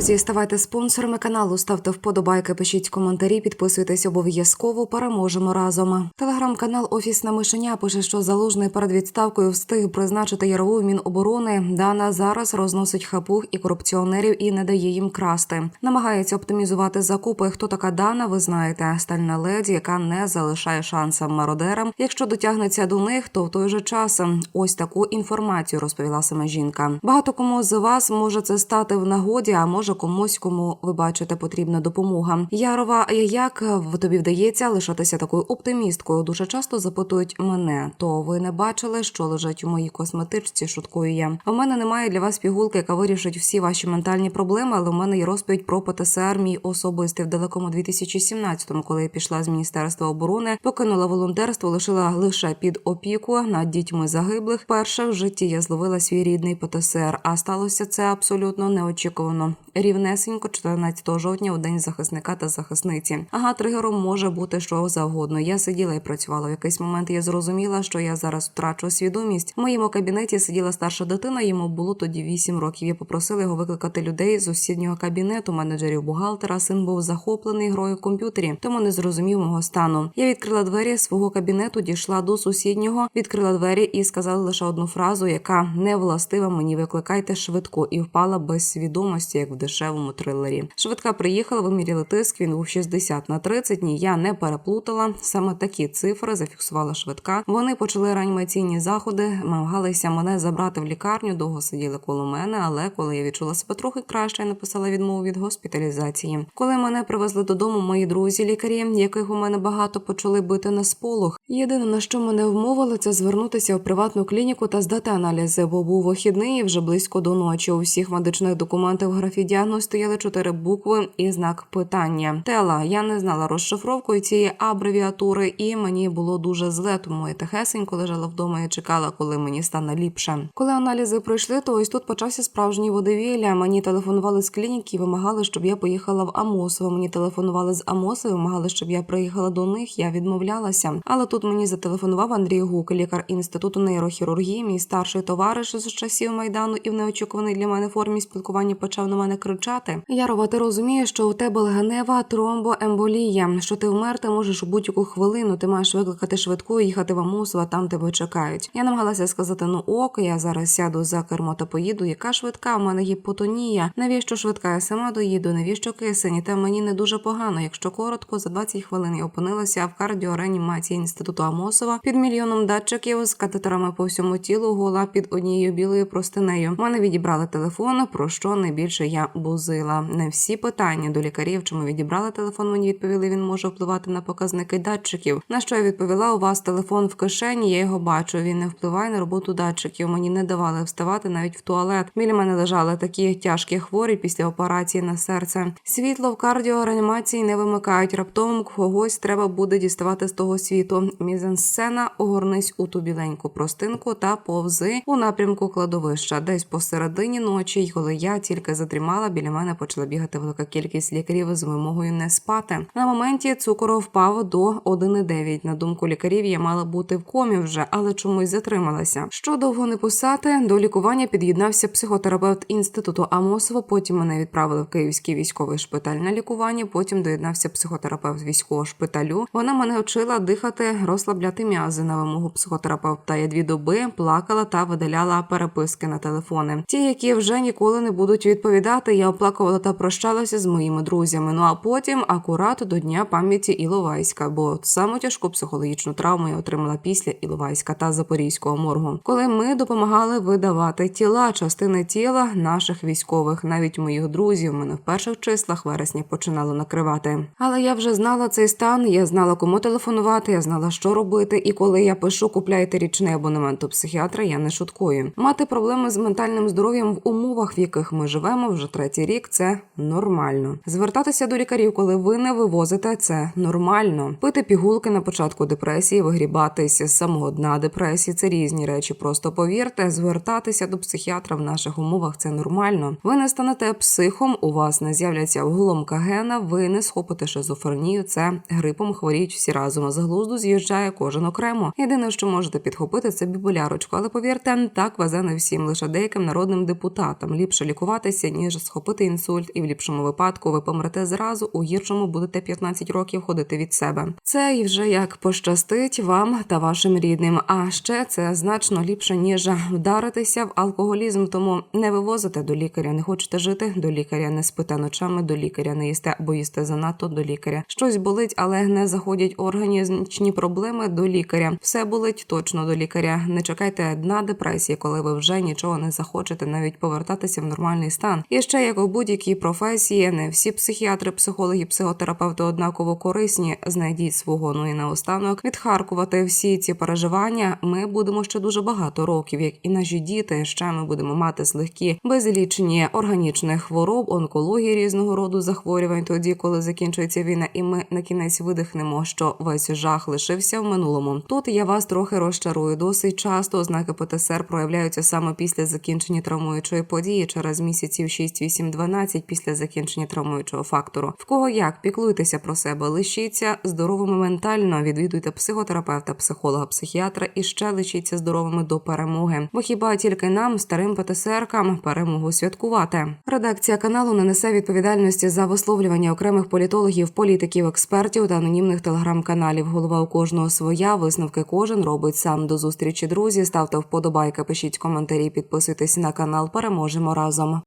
Друзі, ставайте спонсорами каналу, ставте вподобайки, пишіть коментарі, підписуйтесь обов'язково. Переможемо разом. Телеграм-канал Офісна мишеня пише, що залужний перед відставкою встиг призначити ярову Міноборони. Дана зараз розносить хапух і корупціонерів і не дає їм красти. Намагається оптимізувати закупи. Хто така Дана? Ви знаєте, стальна леді, яка не залишає шансам мародерам. Якщо дотягнеться до них, то в той же час ось таку інформацію розповіла сама жінка. Багато кому з вас може це стати в нагоді, а може комусь, кому ви бачите, потрібна допомога. Ярова, як в тобі вдається лишатися такою оптимісткою? Дуже часто запитують мене. То ви не бачили, що лежать у моїй косметичці? Шуткую я. У мене немає для вас пігулки, яка вирішить всі ваші ментальні проблеми, але у мене є розповідь про ПТСР мій особистий в далекому 2017-му, коли я пішла з міністерства оборони, покинула волонтерство, лишила лише під опіку над дітьми загиблих. Перше в житті я зловила свій рідний ПТСР, а сталося це абсолютно неочікувано. Рівнесенько 14 жовтня у день захисника та захисниці. Ага, тригером може бути що завгодно. Я сиділа і працювала. В якийсь момент я зрозуміла, що я зараз втрачу свідомість. В моєму кабінеті сиділа старша дитина. Йому було тоді 8 років. Я попросила його викликати людей з сусіднього кабінету, менеджерів бухгалтера. Син був захоплений грою в комп'ютері, тому не зрозумів мого стану. Я відкрила двері свого кабінету, дійшла до сусіднього, відкрила двері і сказала лише одну фразу, яка не властива мені. Викликайте швидко і впала без свідомості, як в дешевому трилері. Швидка приїхала, виміряли тиск. Він був 60 на 30. Ні, я не переплутала. Саме такі цифри зафіксувала швидка. Вони почали реанімаційні заходи, намагалися мене забрати в лікарню. Довго сиділи коло мене, але коли я відчула себе трохи краще, я написала відмову від госпіталізації. Коли мене привезли додому, мої друзі, лікарі, яких у мене багато почали бити на сполох. Єдине на що мене вмовили, це звернутися в приватну клініку та здати аналізи, бо був вихідний і вже близько до ночі. У всіх медичних документах в графі діагноз стояли чотири букви і знак питання. Тела я не знала розшифровку цієї абревіатури, і мені було дуже зле, тому я тихесенько лежала вдома і чекала, коли мені стане ліпше. Коли аналізи пройшли, то ось тут почався справжній водевілля. Мені телефонували з клініки, і вимагали, щоб я поїхала в Амосово. Мені телефонували з Амосова, вимагали, щоб я приїхала до них. Я відмовлялася. Але тут мені зателефонував Андрій Гук, лікар інституту нейрохірургії, мій старший товариш з часів майдану, і в неочікуваний для мене формі спілкування почав на мене кричати: Ярова, ти розумієш, що у тебе легенева тромбоемболія, що ти вмерти можеш у будь-яку хвилину. Ти маєш викликати швидку і їхати в Амосово, там тебе чекають. Я намагалася сказати: ну ок, я зараз сяду за кермо та поїду. Яка швидка? У мене гіпотонія. Навіщо швидка? Я сама доїду? Навіщо кисень? Та мені не дуже погано. Якщо коротко, за 20 хвилин я опинилася в кардіореанімації інституту Амосова під мільйоном датчиків з катетерами по всьому тілу, гола під однією білою простинею. Мене відібрали телефон, про що найбільше я бузила. Не всі питання до лікарів, чому відібрали телефон. Мені відповіли, він може впливати на показники датчиків. На що я відповіла? У вас телефон в кишені, я його бачу. Він не впливає на роботу датчиків. Мені не давали вставати навіть в туалет. Біля мене лежали такі тяжкі хворі після операції на серце. Світло в кардіореанімації не вимикають. Раптом когось треба буде діставати з того світу. Мізансцена огорнись у ту біленьку простинку та повзи у напрямку кладовища, десь посередині ночі, коли я тільки задрімала, біля мене почала бігати велика кількість лікарів з вимогою не спати. На моменті цукор впав до 1,9. На думку лікарів, я мала бути в комі вже, але чомусь затрималася. Що довго не писати, до лікування під'єднався психотерапевт інституту Амосова. Потім мене відправили в Київський військовий шпиталь на лікування. Потім доєднався психотерапевт військового шпиталю. Вона мене вчила дихати, розслабляти м'язи на вимогу психотерапевта. Я дві доби плакала та видаляла переписки на телефони. Ті, які вже ніколи не будуть відповідати, я оплакувала та прощалася з моїми друзями. Ну а потім акурат до дня пам'яті Іловайська, бо саму тяжку психологічну травму я отримала після Іловайська та Запорізького моргу, коли ми допомагали видавати тіла, частини тіла наших військових, навіть моїх друзів. Мене в перших числах вересня починало накривати. Але я вже знала цей стан. Я знала, кому телефонувати, я знала, що робити. І коли я пишу, купляйте річний абонемент у психіатра, я не шуткую. Мати проблеми з ментальним здоров'ям в умовах, в яких ми живемо вже третій рік, це нормально. Звертатися до лікарів, коли ви не вивозите, це нормально. Пити пігулки на початку депресії, вигрібатися з самого дна депресії це різні речі. Просто повірте, звертатися до психіатра в наших умовах це нормально. Ви не станете психом, у вас не з'являться вгломка гена, ви не схопите шизофренію. Це грипом хворіють всі разом. З глузду з'їжджає кожен окремо. Єдине, що можете підхопити, це бібулярочку. Але повірте, так везе не всім, лише деяким народним депутатам. Ліпше лікуватися ніж схопити інсульт, і в ліпшому випадку ви помрете зразу, у гіршому будете 15 років ходити від себе. Це і вже як пощастить вам та вашим рідним. А ще це значно ліпше ніж вдаритися в алкоголізм. Тому не вивозите до лікаря, не хочете жити до лікаря, не спите ночами до лікаря, не їсте, бо їсте занадто до лікаря. Щось болить, але не заходять органічні проблеми до лікаря. Все болить точно до лікаря. Не чекайте дна депресії, коли ви вже нічого не захочете, навіть повертатися в нормальний стан. І ще як у будь-якій професії, не всі психіатри, психологи, психотерапевти однаково корисні. Знайдіть свого. Ну і наостанок відхаркувати всі ці переживання. Ми будемо ще дуже багато років, як і наші діти. Ще ми будемо мати злегкі безлічені органічних хвороб, онкології різного роду захворювань. Тоді, коли закінчується війна, і ми на кінець видихнемо, що весь жах лишився в минулому. Тут я вас трохи розчарую. Досить часто ознаки ПТСР проявляються саме після закінчення травмуючої події через місяців 6, 8, 12 після закінчення травмуючого фактору. В кого як піклуйтеся про себе, лишіться здоровими ментально, відвідуйте психотерапевта, психолога, психіатра і ще лишіться здоровими до перемоги. Бо хіба тільки нам, старим ПТСРкам, перемогу святкувати? Редакція каналу не несе відповідальності за висловлювання окремих політологів, політиків, експертів та анонімних телеграм-каналів. Голова у кожного своя. Висновки кожен робить сам. До зустрічі, друзі. Ставте вподобайки, пишіть коментарі, підписуйтесь на канал. Переможемо разом.